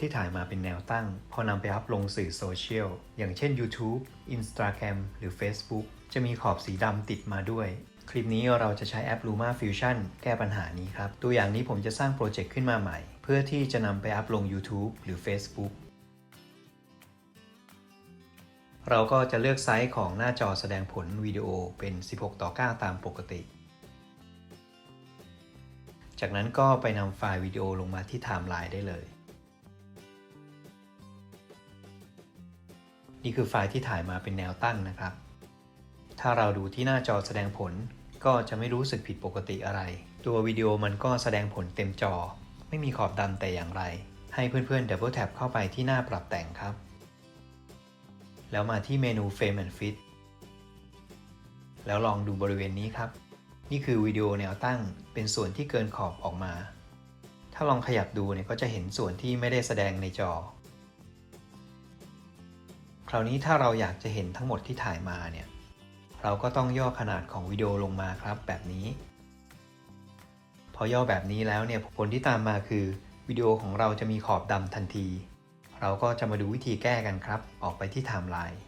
ที่ถ่ายมาเป็นแนวตั้ง พอนำไปอัพลงสื่อโซเชียล อย่างเช่น YouTube Instagram หรือ Facebook จะมีขอบสีดำติดมาด้วย คลิปนี้เราจะใช้แอป Luma Fusion แก้ปัญหานี้ครับ ตัวอย่างนี้ผมจะสร้างโปรเจกต์ขึ้นมาใหม่ เพื่อที่จะนำไปอัพลง YouTube หรือ Facebook เราก็จะเลือกไซส์ของหน้าจอแสดงผลวิดีโอเป็น 16 ต่อ 9 ตามปกติ จากนั้นก็ไปนำไฟล์วิดีโอลงมาที่ไทม์ไลน์ได้เลย นี่คือไฟล์ที่ถ่ายมาเป็นแนวตั้งนะครับ ถ้าเราดูที่หน้าจอแสดงผลก็จะไม่รู้สึกผิดปกติอะไร ตัววิดีโอมันก็แสดงผลเต็มจอ ไม่มีขอบดำแต่อย่างไร ให้เพื่อนๆ Double Tap เข้าไปที่หน้าปรับแต่งครับ แล้วมาที่เมนู Frame and Fit แล้วลองดูบริเวณนี้ครับ นี่คือวิดีโอแนวตั้งเป็นส่วนที่เกินขอบออกมา ถ้าลองขยับดูเนี่ยก็จะเห็นส่วนที่ไม่ได้แสดงในจอ คราวนี้ถ้าเราอยากจะเห็นทั้งหมดที่ถ่ายมาเนี่ย เราก็ต้องย่อขนาดของวิดีโอลงมาครับแบบนี้ พอย่อแบบนี้แล้วเนี่ยผลที่ตามมาคือวิดีโอของเราจะมีขอบดำทันที เราก็จะมาดูวิธีแก้กันครับ ออกไปที่ไทม์ไลน์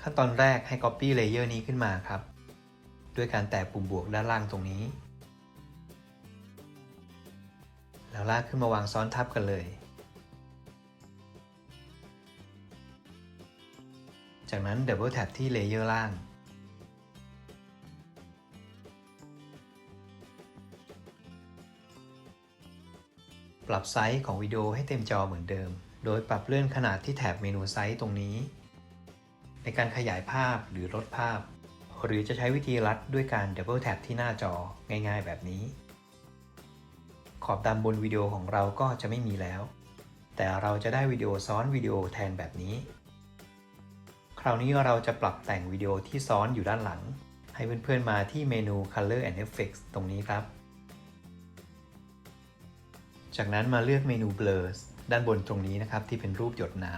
ขั้นตอนแรกให้ Copy Layer นี้ขึ้นมาครับ ด้วยการแตะปุ่มบวกด้านล่างตรงนี้ แล้วลากขึ้นมาวางซ้อนทับกันเลย จากนั้น Double Tap ที่ Layer ล่าง ปรับไซส์ของวิดีโอให้เต็มจอเหมือนเดิม โดยปรับเลื่อนขนาดที่แถบเมนูไซส์ตรงนี้ ในการขยายภาพหรือลดภาพ หรือจะใช้วิธีลัดด้วยการ Double Tap ที่หน้าจอง่ายๆ แบบนี้ ขอบดำบนวิดีโอของเราก็จะไม่มีแล้ว แต่เราจะได้วิดีโอซ้อนวิดีโอแทนแบบนี้ ราวนี้เราจะปรับแต่งวิดีโอที่ซ้อนอยู่ด้านหลัง ให้เพื่อนๆมาที่เมนู Color and Effects ตรงนี้ครับ จากนั้นมาเลือกเมนู Blur ด้านบนตรงนี้นะครับที่เป็นรูปหยดน้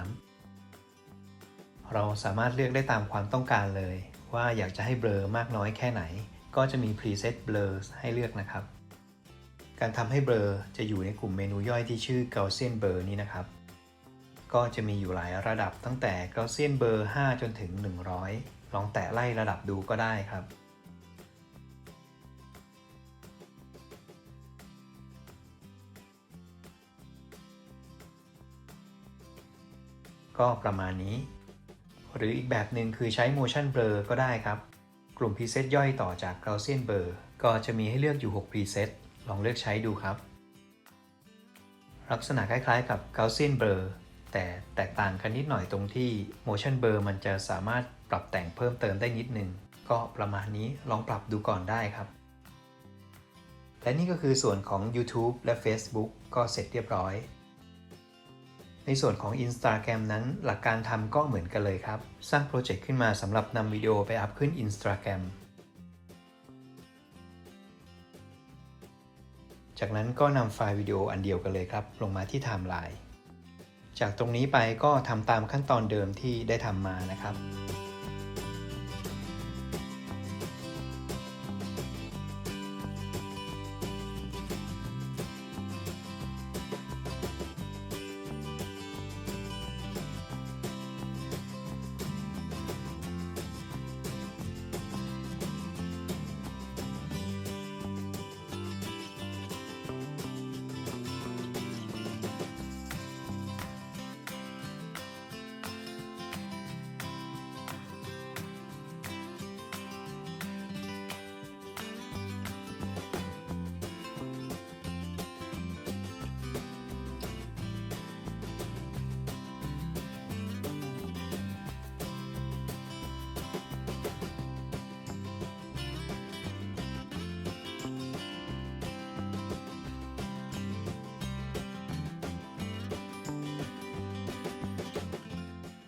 ำ เราสามารถเลือกได้ตามความต้องการเลย ว่าอยากจะให้เบลอมากน้อยแค่ไหน ก็จะมี preset blur ให้เลือกนะครับ การทำให้เบลอจะอยู่ในกลุ่มเมนูย่อยที่ชื่อ Gaussian blur นี้นะครับ ก็จะมีอยู่หลายระดับตั้งแต่ Gaussian blur 5จนถึง 100 ลองแตะไล่ระดับดูก็ได้ครับ ก็ประมาณนี้ หรืออีกแบบหนึ่งคือใช้ motion blur ก็ได้ครับ กลุ่ม preset ย่อยต่อจาก Gaussian blur ก็จะมีให้เลือกอยู่ 6 preset ลองเลือกใช้ดูครับ ลักษณะคล้ายๆกับ Gaussian blur แต่แตกต่างกันนิดหน่อยตรงที่ motion blur มันจะสามารถปรับแต่งเพิ่มเติมได้นิดนึง ก็ประมาณนี้ลองปรับดูก่อนได้ครับ และนี่ก็คือส่วนของ YouTube และ Facebook ก็เสร็จเรียบร้อย ในส่วนของ Instagram นั้นหลักการทำก็เหมือนกันเลยครับ สร้างโปรเจกต์ขึ้นมาสำหรับนำวิดีโอไปอัพขึ้น Instagram จากนั้นก็นำไฟล์วิดีโออันเดียวกันเลยครับ ลงมาที่ไทม์ไลน์ จากตรงนี้ไปก็ทำตามขั้นตอนเดิมที่ได้ทำมานะครับ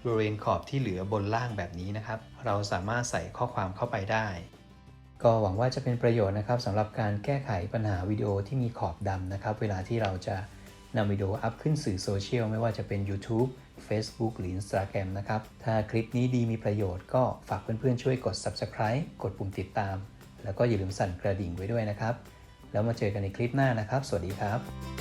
บริเวณขอบที่เหลือบนล่างแบบนี้นะครับ เราสามารถใส่ข้อความเข้าไปได้ ก็หวังว่าจะเป็นประโยชน์นะครับสำหรับการแก้ไขปัญหาวิดีโอที่มีขอบดำนะครับ เวลาที่เราจะนำวิดีโออัพขึ้นสื่อโซเชียลไม่ว่าจะเป็น YouTube Facebook หรือ Instagram นะครับ ถ้าคลิปนี้ดีมีประโยชน์ก็ฝากเพื่อนๆช่วยกด Subscribe กดปุ่มติดตาม แล้วก็อย่าลืมสั่นกระดิ่งไว้ด้วยนะครับ แล้วมาเจอกันในคลิปหน้านะครับ สวัสดีครับ